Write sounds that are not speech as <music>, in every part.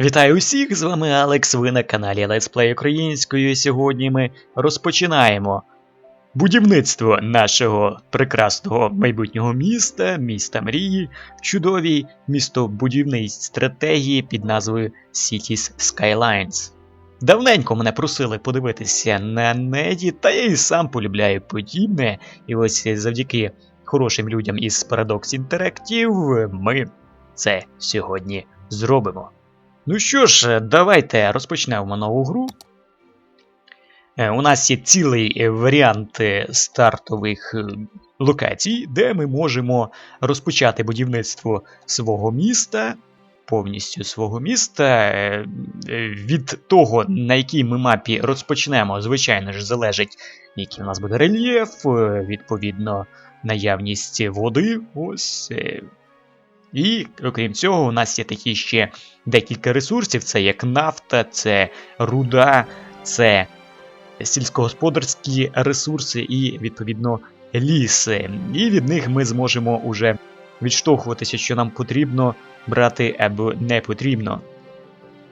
Вітаю усіх! З вами Алекс. Ви на каналі Let's Play українською. І сьогодні ми розпочинаємо будівництво нашого прекрасного майбутнього міста, міста мрії, чудовій містобудівній стратегії під назвою Cities Skylines. Давненько мене просили подивитися на неді, та я і сам полюбляю подібне. І ось завдяки хорошим людям із Paradox Interactive ми це сьогодні зробимо. Ну що ж, давайте розпочнемо нову гру. Е, У нас є цілий е, варіант е, стартових е, локацій, де ми можемо розпочати будівництво свого міста, повністю свого міста. Е, е, Від того, на якій ми мапі розпочнемо, звичайно ж, залежить, який у нас буде рельєф, е, відповідно, наявність води. Ось. І окрім цього, у нас є такі ще декілька ресурсів: це як нафта, це руда, це сільськогосподарські ресурси і, відповідно, ліси. І від них ми зможемо уже відштовхуватися, що нам потрібно брати або не потрібно.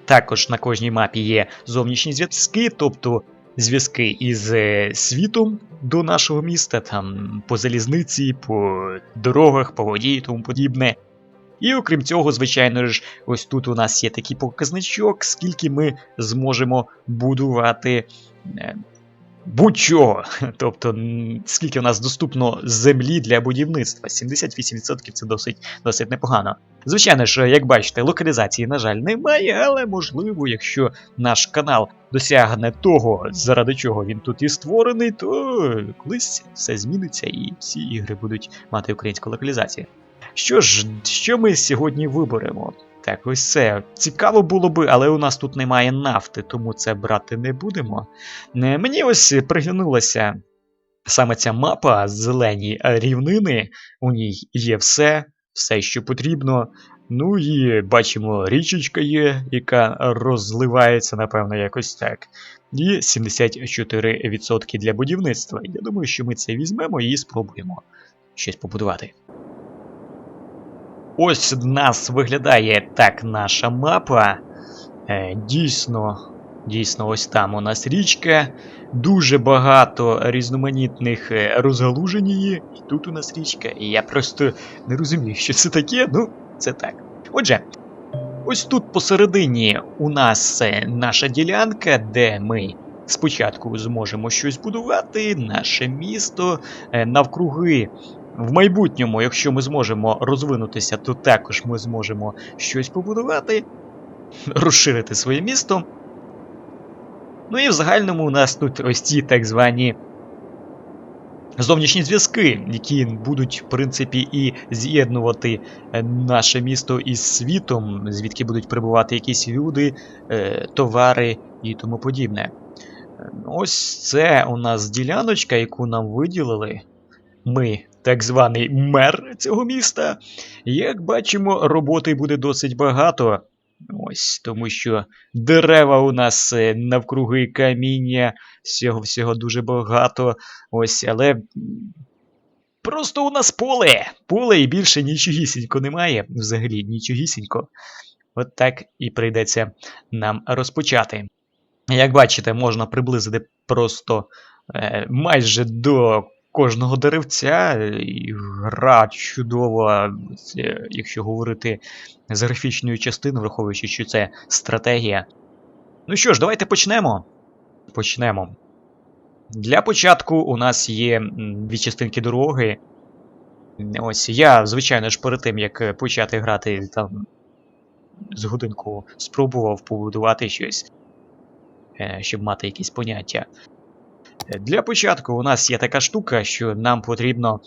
Також на кожній мапі є зовнішні зв'язки, тобто зв'язки із е, світом до нашого міста, там по залізниці, по дорогах, по воді і тому подібне. І окрім цього, звичайно ж, ось тут у нас є такий показничок, скільки ми зможемо будувати е, будь-чого. <laughs> Тобто, скільки у нас доступно землі для будівництва. 78% це досить, досить непогано. Звичайно ж, як бачите, локалізації, на жаль, немає, але можливо, якщо наш канал досягне того, заради чого він тут і створений, то колись все зміниться і всі ігри будуть мати українську локалізацію. Що ж, що ми сьогодні виберемо? Так, ось це. Цікаво було би, але у нас тут немає нафти, тому це брати не будемо. Не, Мені ось приглянулася саме ця мапа зелені рівнини. У ній є все, все, що потрібно. Ну і бачимо, річечка є, яка розливається, напевно, якось так. І 74% для будівництва. Я думаю, що ми це візьмемо і спробуємо щось побудувати. Ось в нас виглядає так наша мапа. Е, дійсно, дійсно, ось там у нас річка. Дуже багато різноманітних е, розгалужень її. І тут у нас річка. І я просто не розумію, що це таке. Ну, це так. Отже, ось тут посередині у нас е, наша ділянка, де ми спочатку зможемо щось будувати, наше місто навкруги в майбутньому, якщо ми зможемо розвинутися, то також ми зможемо щось побудувати, <laughs> розширити своє місто. Ну і в загальному у нас тут ось ці так звані зовнішні зв'язки, які будуть, в принципі, і з'єднувати е, наше місто із світом, звідки будуть прибувати якісь люди, е, товари і тому подібне. Ось це у нас діляночка, яку нам виділили. Ми так званий мер цього міста. Як бачимо, роботи буде досить багато. Ось, тому що дерева у нас е, навкруги каміння, всього всього дуже багато. Ось, але просто у нас поле. Поле і більше нічогісінько немає. Взагалі нічогісінько. От так і прийдеться нам розпочати. Як бачите, можна приблизити просто е, майже до кожного деревця. І гра чудова, якщо говорити з графічною частиною, враховуючи, що це стратегія. Ну що ж, давайте почнемо. Почнемо. Для початку у нас є дві частинки дороги. Ось я, звичайно ж, перед тим, як почати грати там з годинку спробував побудувати щось, е, щоб мати якісь поняття. Для початку у нас є така штука, що нам потрібно.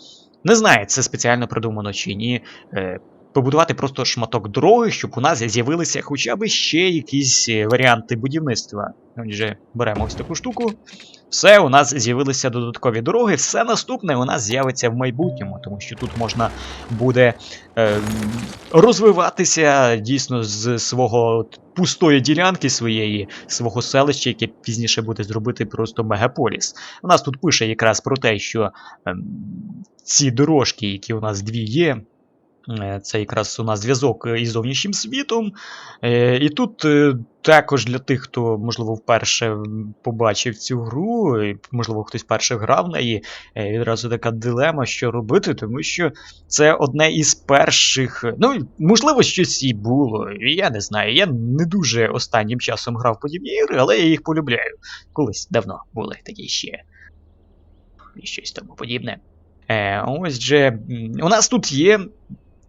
Не знаю, це спеціально придумано чи ні. е, Побудувати просто шматок дороги, щоб у нас з'явилися хоча б ще якісь е, варіанти будівництва. Отже, беремо ось таку штуку. Все, у нас з'явилися додаткові дороги. Все наступне у нас з'явиться в майбутньому, тому що тут можна буде е, розвиватися дійсно з свого пустої ділянки своєї, свого селища, яке пізніше буде зробити просто мегаполіс. У нас тут пише якраз про те, що ем, ці дорожки, які у нас дві є, Е, Це якраз у нас зв'язок е, із зовнішнім світом. Е, І тут е, також для тих, хто, можливо, вперше побачив цю гру, можливо, хтось вперше грав в неї, е, відразу така дилема, що робити, тому що це одне із перших. е, Ну, можливо, щось і було. Я не знаю. Я не дуже останнім часом грав подібні ігри, але я їх полюбляю. Колись давно були такі ще. І щось тому подібне. Е, ось же, у нас тут є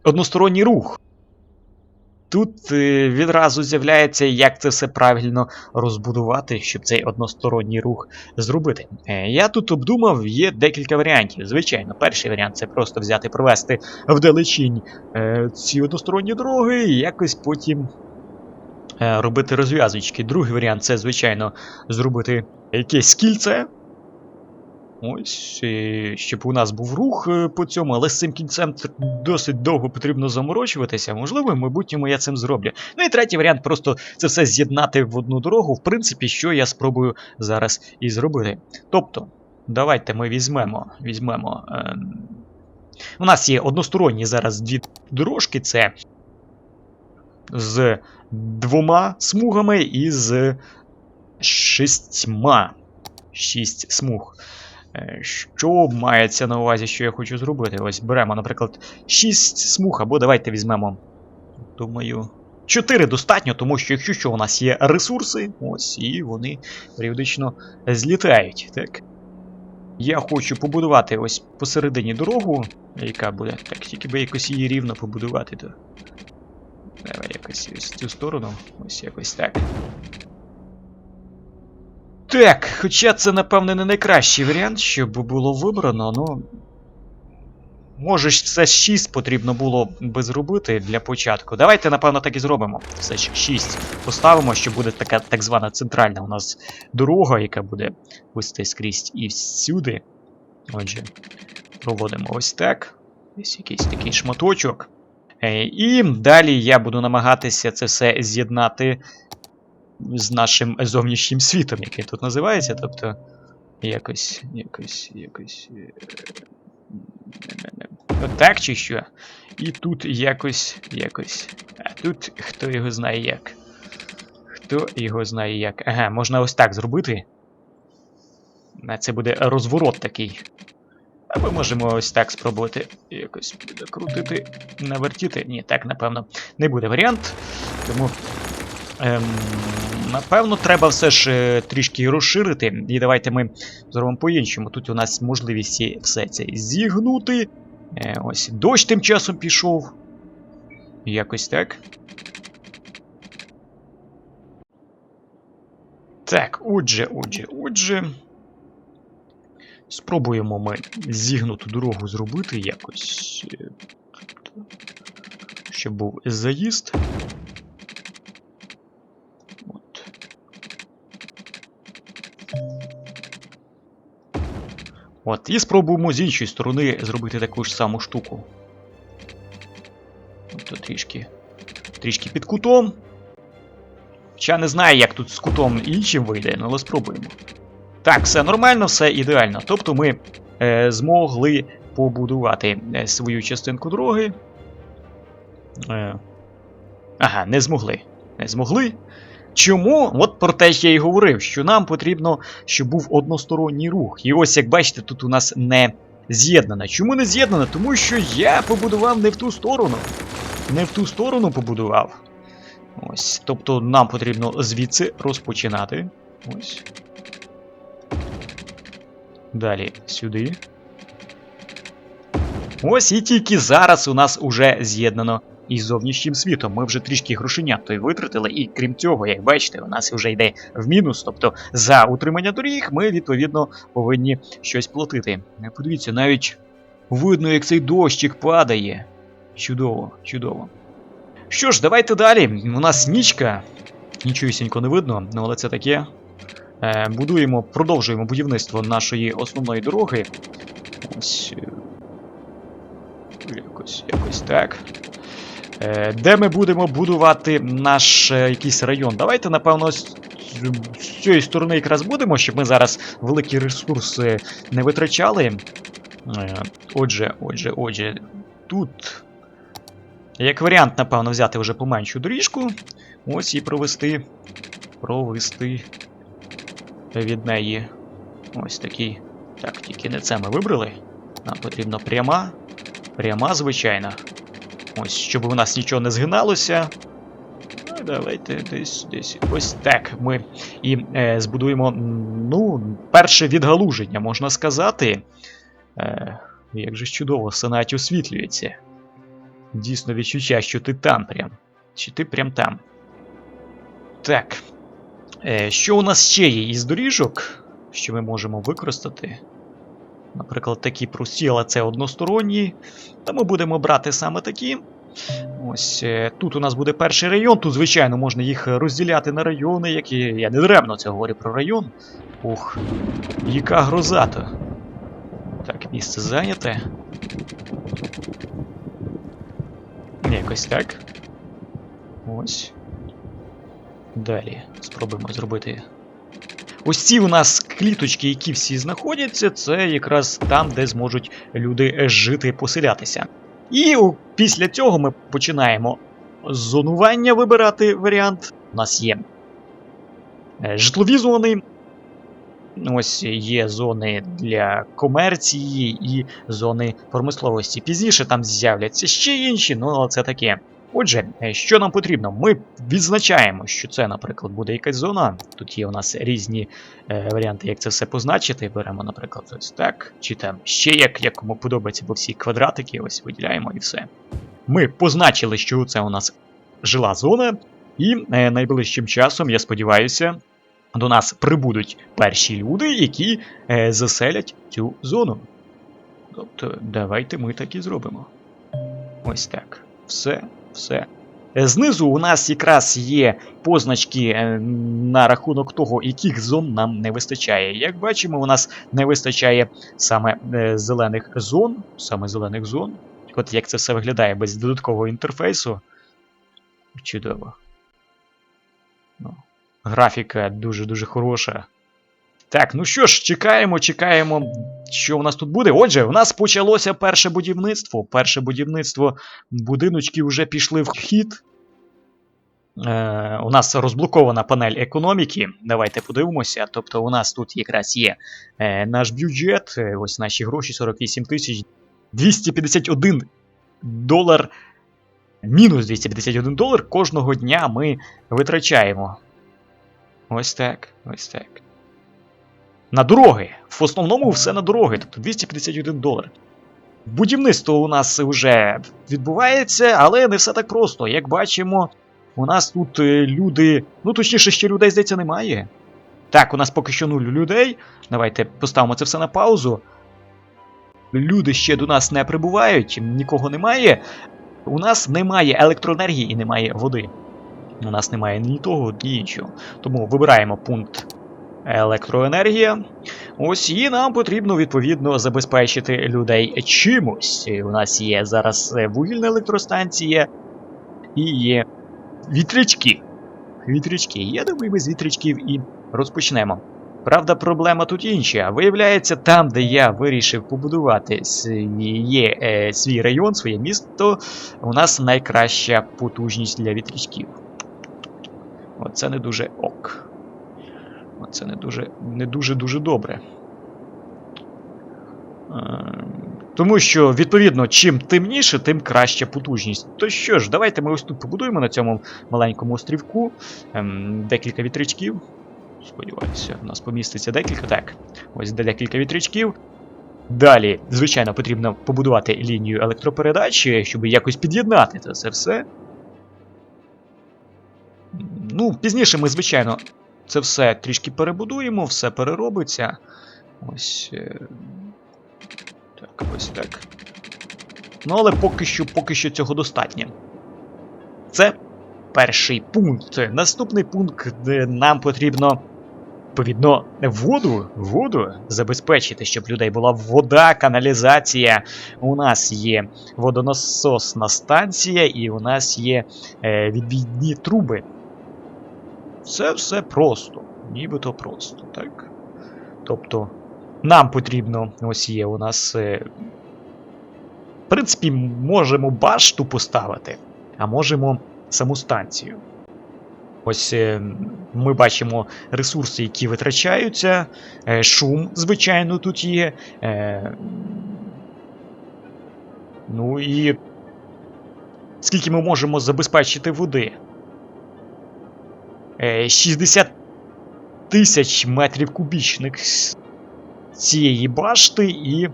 односторонній рух. Тут е, відразу з'являється, як це все правильно розбудувати, щоб цей односторонній рух зробити. Е, я тут обдумав, є декілька варіантів. Звичайно, перший варіант це просто взяти, провести вдалечінь е, ці односторонні дороги і якось потім робити розв'язочки. Другий варіант це, звичайно, зробити якесь кільце. Ось, е, щоб у нас був рух е, по цьому, але з цим кінцем досить довго потрібно заморочуватися. Можливо, в майбутньому я цим зроблю. Ну і третій варіант просто це все з'єднати в одну дорогу, в принципі, що я спробую зараз і зробити. Тобто, давайте ми візьмемо. візьмемо ем, У нас є односторонні зараз дві дорожки, це з двома смугами і з шістьма. Шість смуг. Е, Що мається на увазі, що я хочу зробити? Ось беремо, наприклад, 6 смуг, або давайте візьмемо. Думаю. 4 достатньо, тому що якщо що, у нас є ресурси, ось, і вони періодично злітають. Так. Я хочу побудувати ось посередині дорогу, яка буде. Так, тільки би якось її рівно побудувати, то. Давай якось ось цю сторону. Ось якось так. Так, хоча це, напевне, не найкращий варіант, щоб було вибрано, ну. Може, все 6 потрібно було би зробити для початку. Давайте, напевно, так і зробимо. Все ж 6 поставимо, що буде така так звана центральна у нас дорога, яка буде вести скрізь і всюди. Отже, проводимо ось так. Ось якийсь такий шматочок. Е, І далі я буду намагатися це все з'єднати з нашим зовнішнім світом, який тут називається. Тобто, якось, якось, якось. е, Отак чи що? І тут якось, якось. А тут хто його знає як. Хто його знає як. Ага, можна ось так зробити. Це буде розворот такий. А ми можемо ось так спробувати якось крутити, навертіти. Ні, так, напевно, не буде варіант. Тому Ем, напевно, треба все ж е, трішки розширити. І давайте ми зробимо по-іншому. Тут у нас можливість все це зігнути. Е, ось дощ тим часом пішов. Якось так. Так, отже, отже, отже. Спробуємо ми зігнуту дорогу зробити якось. е, Щоб був заїзд. От, і спробуємо з іншої сторони зробити таку ж саму штуку. Тобто трішки. Трішки під кутом. Хоча не знаю, як тут з кутом іншим вийде, але спробуємо. Так, все нормально, все ідеально. Тобто ми е, змогли побудувати е, свою частинку дороги. Е, ага, не змогли. Не змогли. Чому? От про те ж я і говорив, що нам потрібно, щоб був односторонній рух. І ось як бачите, тут у нас не з'єднано. Чому не з'єднано? Тому що я побудував не в ту сторону. Не в ту сторону побудував. Ось. Тобто нам потрібно звідси розпочинати. Ось. Далі сюди. Ось і тільки зараз у нас уже з'єднано із зовнішнім світом. Ми вже трішки грошенят той витратили, і крім цього, як бачите, у нас вже йде в мінус. Тобто за утримання доріг ми відповідно повинні щось платити. Е, Подивіться, навіть видно, як цей дощик падає. Чудово, чудово. Що ж, давайте далі. У нас нічка. Нічогісінько не видно, ну але це таке. Е, будуємо, продовжуємо будівництво нашої основної дороги. Ось. е, Якось, якось так. Е, де ми будемо будувати наш е, якийсь район? Давайте, напевно, з, цієї сторони якраз будемо, щоб ми зараз великі ресурси не витрачали. Е, отже, отже, отже, тут Як варіант, напевно, взяти вже поменшу доріжку. Ось і провести. Провести від неї. Ось такий. Так, тільки не це ми вибрали. Нам потрібно пряма. Пряма, звичайно. Ось, щоб у нас нічого не згиналося. Ну, давайте десь десь. Ось так ми і е, збудуємо, ну, перше відгалуження, можна сказати. Е, як же чудово, Сенат освітлюється. Дійсно відчуття, що ти там прям. Чи ти прям там. Так. Е, що у нас ще є із доріжок, що ми можемо використати? Наприклад, такі прості, але це односторонні. Та ми будемо брати саме такі. Ось е, тут у нас буде перший район. Тут, звичайно, можна їх розділяти на райони, які. Я не даремно це говорю про район. Ух, яка гроза то. Так, місце зайняте. Якось так. Ось. Далі спробуємо зробити. Ось ці у нас кліточки, які всі знаходяться, це якраз там, де зможуть люди жити, поселятися. І після цього ми починаємо зонування вибирати варіант. У нас є е, житлові зони. Ось є зони для комерції і зони промисловості. Пізніше там з'являться ще інші, ну але це таке. Отже, е, що нам потрібно? Ми відзначаємо, що це, наприклад, буде якась зона. Тут є у нас різні е, варіанти, як це все позначити. Беремо, наприклад, ось так, чи там ще як, як кому подобається, бо всі квадратики ось виділяємо і все. Ми позначили, що це у нас жила зона, і е, найближчим часом, я сподіваюся, до нас прибудуть перші люди, які е, заселять цю зону. Тобто, давайте ми так і зробимо. Ось так. Все, все. Е, Знизу у нас якраз є позначки е, на рахунок того, яких зон нам не вистачає. Як бачимо, у нас не вистачає саме е, зелених зон, саме зелених зон. От як це все виглядає без додаткового інтерфейсу. Чудово. Ну, графіка дуже-дуже хороша. Так, ну що ж, чекаємо, чекаємо, що у нас тут буде. Отже, у нас почалося перше будівництво. Перше будівництво будиночки вже пішли в хід. Е, у нас розблокована панель економіки. Давайте подивимося. Тобто, у нас тут якраз є е, наш бюджет, е, ось наші гроші 48 тисяч 251 долар. Мінус 251 долар кожного дня ми витрачаємо. Ось так, ось так. На дороги. В основному все на дороги, тобто 251 долар. Будівництво у нас вже відбувається, але не все так просто. Як бачимо, у нас тут е, люди. Ну, точніше, ще людей, здається, немає. Так, у нас поки що нуль людей. Давайте поставимо це все на паузу. Люди ще до нас не прибувають, нікого немає. У нас немає електроенергії і немає води. У нас немає ні того, ні іншого. Тому вибираємо пункт електроенергія. Ось і нам потрібно відповідно забезпечити людей чимось. У нас є зараз е, вугільна електростанція і є вітрячки. Вітрячки. Я думаю, ми з вітрячків і розпочнемо. Правда, проблема тут інша. Виявляється, там, де я вирішив побудувати свій, е, свій район, своє місто, у нас найкраща потужність для вітрячків. Оце не дуже ок. Оце не дуже не дуже дуже добре. Е, Тому що, відповідно, чим темніше, тим краща потужність. То що ж, давайте ми ось тут побудуємо на цьому маленькому острівку ем, декілька вітрячків. Сподіваюся, у нас поміститься декілька. Так, ось декілька вітрячків. Далі, звичайно, потрібно побудувати лінію електропередачі, щоб якось під'єднати це все. Ну, пізніше ми, звичайно, це все трішки перебудуємо, все переробиться. Ось. е, Так, ось так. Ну, але поки що, поки що цього достатньо. Це перший пункт. Наступний пункт, де нам потрібно. Відповідно, воду, воду забезпечити, щоб людей була вода, каналізація. У нас є водонасосна станція, і у нас є е, відвідні труби. Це все просто, нібито просто, так? Тобто, нам потрібно, ось є у нас е, принципі, можемо башту поставити, а можемо саму станцію. Ось е, ми бачимо ресурси, які витрачаються. Е, шум, звичайно, тут є. Ну і. Скільки ми можемо забезпечити води? Е, 60 тисяч метрів кубічних цієї башти і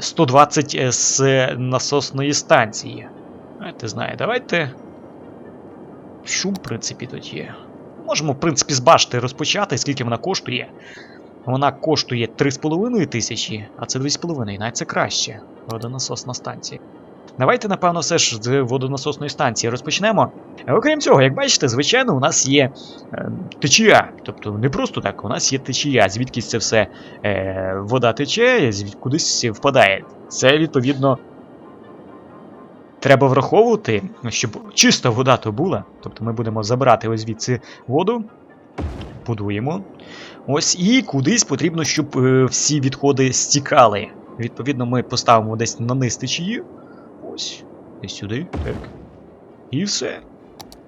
120 з насосної станції. Ти знає, давайте. Шум, в принципі, тут є. Можемо, в принципі, з башти розпочати, скільки вона коштує. Вона коштує 3,5 тисячі, а це 2,5, навіть це краще. Водонасосна станція. Давайте, напевно, все ж з водонасосної станції розпочнемо. Е, Окрім цього, як бачите, звичайно, у нас є е, течія. Тобто не просто так, у нас є течія, звідки це все е, вода тече, звід кудись впадає. Це відповідно. Треба враховувати, щоб чиста вода то була. Тобто ми будемо забирати ось звідси воду, будуємо. Ось і кудись потрібно, щоб е, всі відходи стікали. Відповідно, ми поставимо десь на низ течії. Ось, десь сюди, так. І все.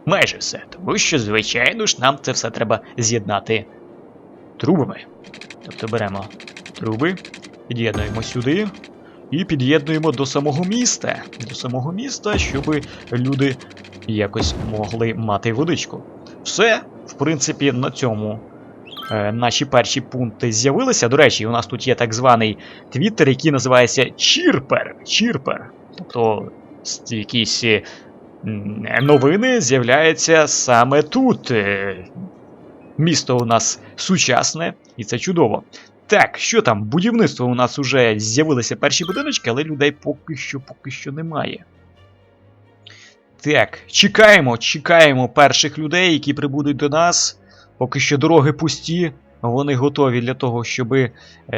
Майже все. Тому що, звичайно ж, нам це все треба з'єднати трубами. Тобто беремо труби, під'єднуємо сюди і під'єднуємо до самого міста. До самого міста, щоб люди якось могли мати водичку. Все, в принципі, на цьому е, наші перші пункти з'явилися. До речі, у нас тут є так званий твіттер, який називається Чірпер. Чірпер. Тобто якісь е, новини з'являються саме тут. Е, Місто у нас сучасне, і це чудово. Так, що там? Будівництво у нас вже з'явилися перші будиночки, але людей поки що поки що немає. Так, чекаємо, чекаємо перших людей, які прибудуть до нас. Поки що дороги пусті, вони готові для того, щоб е,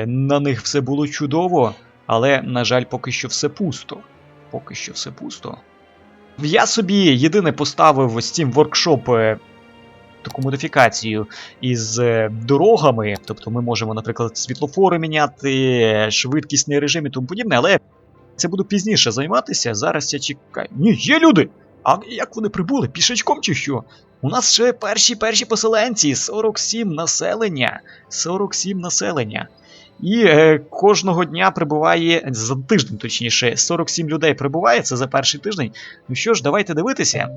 на них все було чудово, але, на жаль, поки що все пусто. Поки що все пусто. Я собі єдине поставив цим воркшоп е, таку модифікацію із е, дорогами. Тобто ми можемо, наприклад, світлофори міняти, швидкісний режим і тому подібне, але це буду пізніше займатися. Зараз я чекаю. Ні, є люди! А як вони прибули? Пішечком чи що? У нас ще перші перші поселенці, 47 населення. 47 населення. І е, кожного дня прибуває за тиждень, точніше, 47 людей прибуває, це за перший тиждень. Ну що ж, давайте дивитися.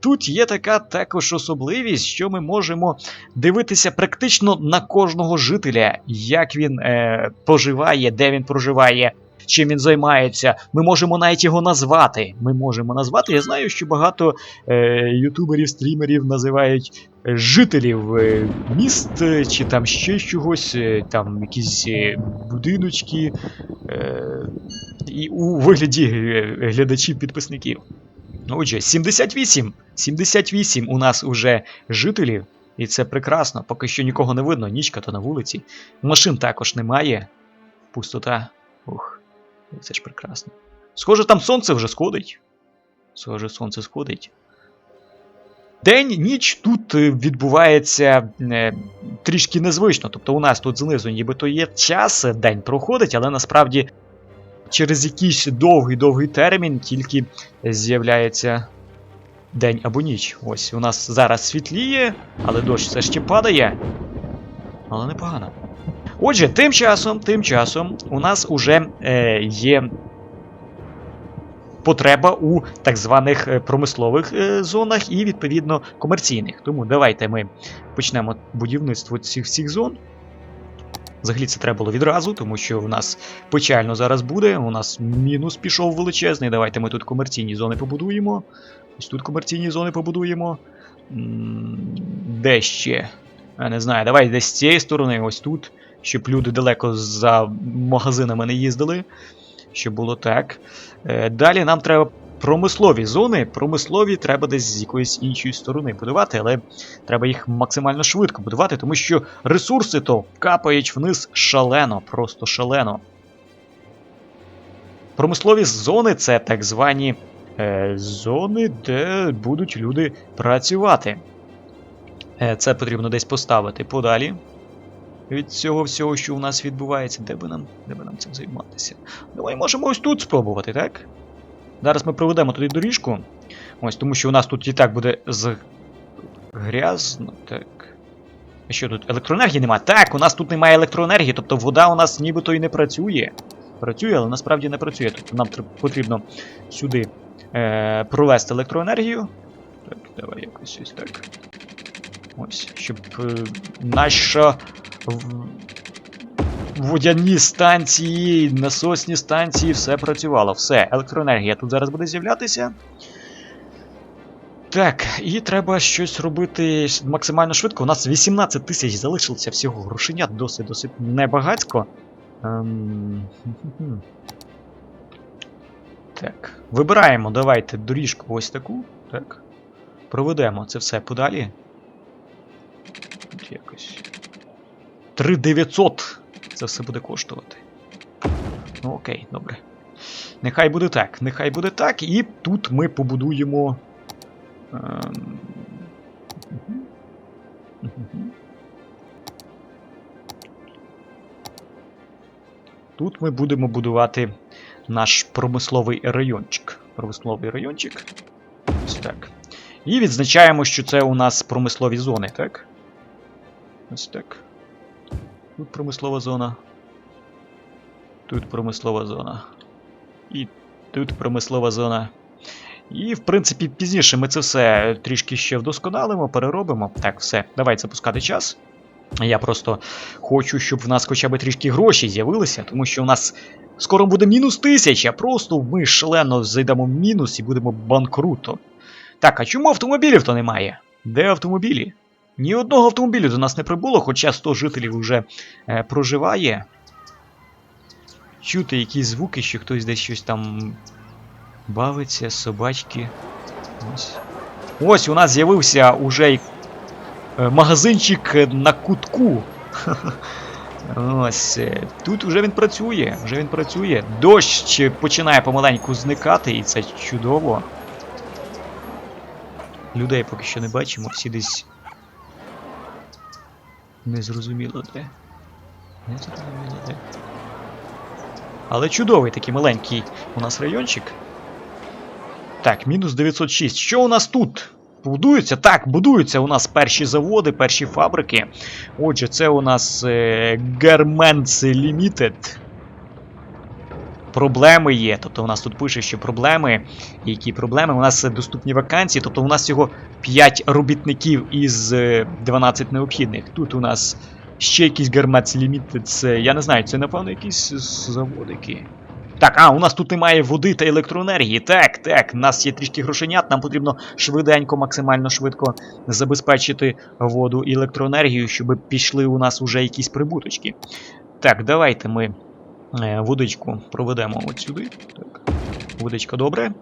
Тут є така також особливість, що ми можемо дивитися практично на кожного жителя, як він е, поживає, де він проживає, чим він займається. Ми можемо навіть його назвати. Ми можемо назвати. Я знаю, що багато е, ютуберів, стрімерів називають е, жителів е, міст е, чи там ще чогось, е, там якісь е, будиночки. Е, і у вигляді е, глядачів-підписників. Отже, 78. 78 у нас уже жителів, і це прекрасно. Поки що нікого не видно, нічка то на вулиці. Машин також немає. Пустота. Ух, це ж прекрасно. Схоже, там сонце вже сходить. Схоже, сонце сходить. День, ніч тут е, відбувається е, трішки незвично. Тобто у нас тут знизу нібито є час, е, день проходить, але насправді через якийсь довгий-довгий термін тільки з'являється день або ніч. Ось у нас зараз світліє, але дощ все ще падає. Але непогано. Отже, тим часом, тим часом у нас уже е, є потреба у так званих е, промислових е, зонах і, відповідно, комерційних. Тому давайте ми почнемо будівництво цих всіх зон. Взагалі це треба було відразу, тому що в нас печально зараз буде. У нас мінус пішов величезний. Давайте ми тут комерційні зони побудуємо. Ось тут комерційні зони побудуємо. Де ще? Я не знаю, давай десь з цієї сторони, ось тут, щоб люди далеко за магазинами не їздили. Щоб було так. Е, Далі нам треба промислові зони. Промислові треба десь з якоїсь іншої сторони будувати, але треба їх максимально швидко будувати, тому що ресурси то капають вниз шалено, просто шалено. Промислові зони це так звані е, зони, де будуть люди працювати. Е, це потрібно десь поставити подалі. Від цього всього, що у нас відбувається. Де би нам, де би нам цим займатися? Давай можемо ось тут спробувати, так? Зараз ми проведемо туди доріжку. Ось, тому що у нас тут і так буде з... грязно. Так. А що тут? Електроенергії немає? Так, у нас тут немає електроенергії, тобто вода у нас нібито і не працює. Працює, але насправді не працює. Тобто нам потрібно сюди е, провести електроенергію. Так, давай якось ось так. Ось, щоб е, наша водяні станції, насосні станції, все працювало. Все, електроенергія тут зараз буде з'являтися. Так, і треба щось робити максимально швидко. У нас 18 тисяч залишилося всього грошенят, досить досить небагацько. Ем... Так, вибираємо, давайте доріжку ось таку. Так. Проведемо це все подалі. Якось. 3900 це все буде коштувати. Ну окей, добре. Нехай буде так, нехай буде так, і тут ми побудуємо. Ем... Тут ми будемо будувати наш промисловий райончик. Промисловий райончик. Ось так. І відзначаємо, що це у нас промислові зони, так? Ось так. Тут промислова зона. Тут промислова зона. І тут промислова зона. І, в принципі, пізніше ми це все трішки ще вдосконалимо, переробимо. Так, все, давай запускати час. Я просто хочу, щоб в нас хоча б трішки грошей з'явилися, тому що у нас скоро буде мінус тисяча, просто ми шалено зайдемо в мінус і будемо банкрутом. Так, а чому автомобілів то немає? Де автомобілі? Ні одного автомобілю до нас не прибуло, хоча 100 жителів вже е, проживає. Чути якісь звуки, що хтось десь щось там бавиться, собачки. Ось. Ось у нас з'явився уже е, магазинчик на кутку. Ось. е, Тут вже він працює, вже він працює. Дощ починає помаленьку зникати, і це чудово. Людей поки що не бачимо, всі десь. Незрозуміло де. Незрозуміло де. Але чудовий такий маленький у нас райончик. Так, мінус 906. Що у нас тут? Будуються? Так, будуються у нас перші заводи, перші фабрики. Отже, це у нас е, Garments Limited. Проблеми є. Тобто у нас тут пише, що проблеми. Які проблеми? У нас доступні вакансії, тобто у нас всього 5 робітників із е, 12 необхідних. Тут у нас ще якийсь Garments Limited. Це, я не знаю, це напевно якісь заводики. Так, а, у нас тут немає води та електроенергії. Так, так, у нас є трішки грошенят, нам потрібно швиденько, максимально швидко забезпечити воду і електроенергію, щоб пішли у нас уже якісь прибуточки. Так, давайте ми е, водичку проведемо от сюди. Так, водичка добре.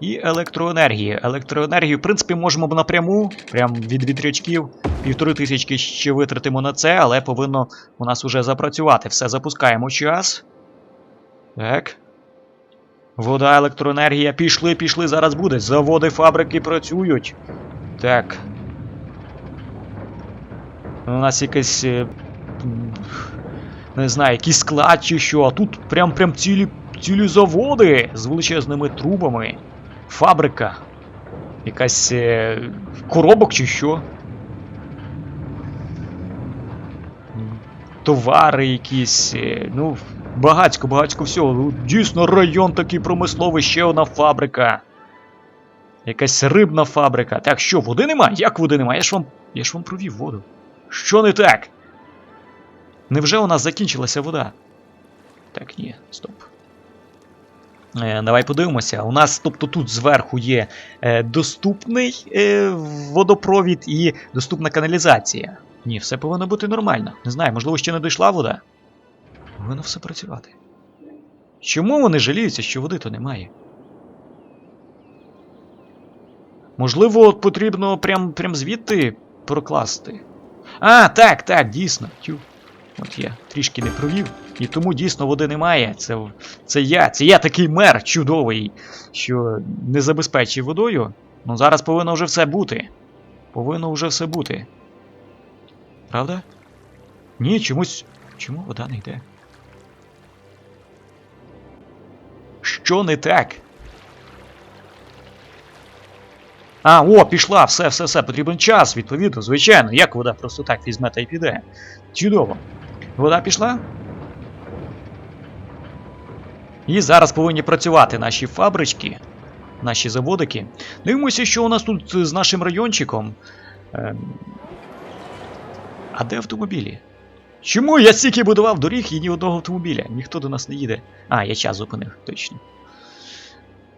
І електроенергія. Електроенергію, в принципі, можемо б напряму, прям від вітрячків, півтори тисячки ще витратимо на це, але повинно у нас уже запрацювати. Все, запускаємо час. Так. Вода, електроенергія, пішли, пішли, зараз буде. Заводи, фабрики працюють. Так. У нас якесь. Не знаю, якийсь склад чи що, а тут прям прям цілі, цілі заводи з величезними трубами. Фабрика. Якась е, коробок чи що. Товари якісь. е, Ну, багацько, багацько всього. Ну, Дійсно, район такий промисловий, ще одна фабрика. Якась рибна фабрика. Так, що, води нема? Як води нема? Я ж вам. Я ж вам провів воду. Що не так? Невже у нас закінчилася вода? Так, ні, стоп. Е, давай подивимося. У нас, тобто, тут зверху є е, доступний е, водопровід і доступна каналізація. Ні, все повинно бути нормально. Не знаю, можливо, ще не дійшла вода. Повинно все працювати. Чому вони жаліються, що води то немає? Можливо, от потрібно прям, прям звідти прокласти. А, так, так, дійсно. Тю. От я трішки не провів. І тому дійсно води немає. Це, це я. Це я такий мер чудовий, що не забезпечив водою. Ну зараз повинно вже все бути. Повинно вже все бути. Правда? Ні, чомусь. Чому вода не йде? Що не так? А, о, пішла, все, все, все, потрібен час, відповідно, звичайно. Як вода просто так візьме та й піде? Чудово. Вода пішла? І зараз повинні працювати наші фабрички, наші заводики. Дивимося, що у нас тут з нашим райончиком. Ем... А де автомобілі? Чому я стільки будував доріг і ні одного автомобіля? Ніхто до нас не їде. А, я час зупинив, точно.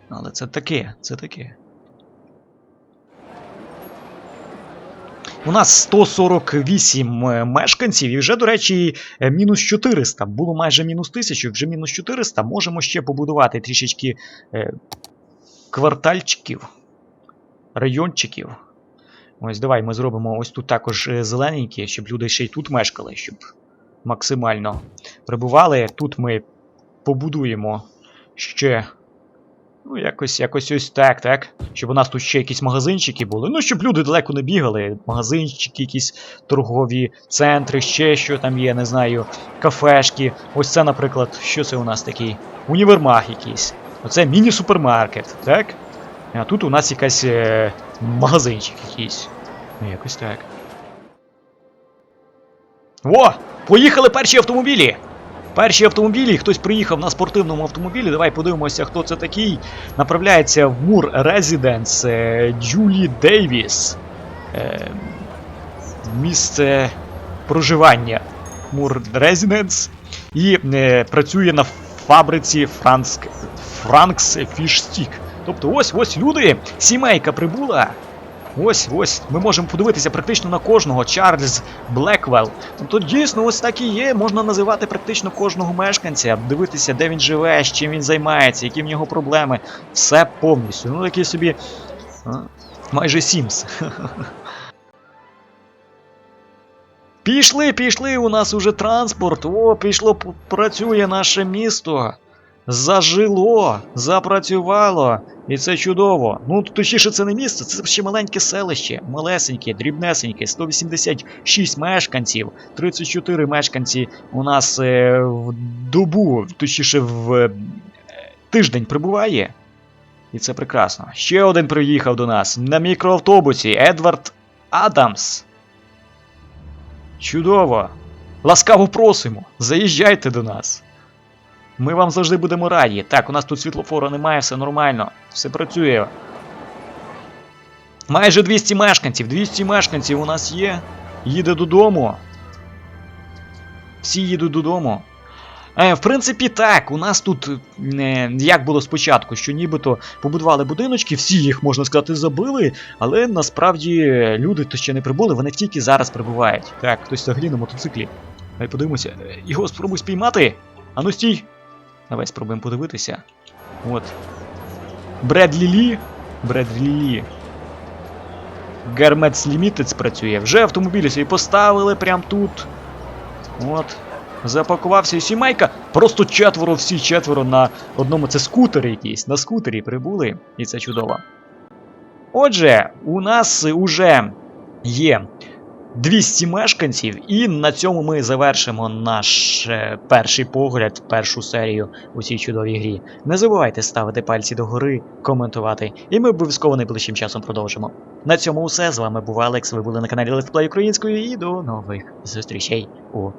Але це таке, це таке. У нас 148 е, мешканців, і вже, до речі, е, мінус 400. Було майже мінус 1000, вже мінус 400. Можемо ще побудувати трішечки е, квартальчиків, райончиків. Ось давай ми зробимо ось тут також зелененькі, щоб люди ще й тут мешкали, щоб максимально прибували. Тут ми побудуємо ще. Ну, якось якось ось так, так. Щоб у нас тут ще якісь магазинчики були. Ну, щоб люди далеко не бігали. Магазинчики, якісь торгові центри, ще що там є, не знаю, кафешки. Ось це, наприклад, що це у нас такий? Універмаг якийсь. Оце міні-супермаркет, так? А тут у нас якась е, магазинчик якийсь. Ну, якось так. О! Поїхали перші автомобілі! Перші автомобілі, хтось приїхав на спортивному автомобілі. Давай подивимося, хто це такий. Направляється в Мур Резиденс е, Джулі Дейвіс. Е, Місце проживання Мур Резиденс. І е, працює на фабриці Франкс, Франкс Фіш Стік. Тобто ось ось люди, сімейка прибула. Ось ось ми можемо подивитися практично на кожного. Чарльз Блеквелл. Тобто дійсно ось так і є. Можна називати практично кожного мешканця, дивитися, де він живе, з чим він займається, які в нього проблеми. Все повністю. Ну такий собі. а, Майже Сімс. <laughs> Пішли, пішли, у нас уже транспорт. О, пішло, працює наше місто. Зажило, запрацювало. І це чудово. Ну, точніше, це не місто, це ще маленьке селище, малесеньке, дрібнесеньке, 186 мешканців, 34 мешканці у нас е, в добу, точніше, в е, тиждень прибуває. І це прекрасно. Ще один приїхав до нас на мікроавтобусі Едвард Адамс. Чудово! Ласкаво просимо! Заїжджайте до нас! Ми вам завжди будемо раді. Так, у нас тут світлофору немає, все нормально, все працює. Майже 200 мешканців, 200 мешканців у нас є. Їде додому. Всі їдуть додому. Е, в принципі, так, у нас тут е, як було спочатку, що нібито побудували будиночки, всі їх, можна сказати, забили, але насправді люди, хто ще не прибули, вони тільки зараз прибувають. Так, хтось взагалі на мотоциклі. Давай подивимося. Е, Його спробуй спіймати. Ану стій. Давай спробуємо подивитися. От. Бредлі Лі. Бредлі Лі. Гармец Limited спрацює. Вже автомобілі собі поставили прямо тут. От. Запакувався і сімейка. Просто четверо, всі четверо на одному. Це скутери якісь. На скутері прибули. І це чудово. Отже, у нас уже є 200 мешканців, і на цьому ми завершимо наш е, перший погляд, першу серію у цій чудовій грі. Не забувайте ставити пальці догори, коментувати, і ми обов'язково найближчим часом продовжимо. На цьому усе. З вами був Алекс. Ви були на каналі Let's Play Українською і до нових зустрічей у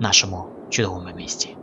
нашому чудовому місті.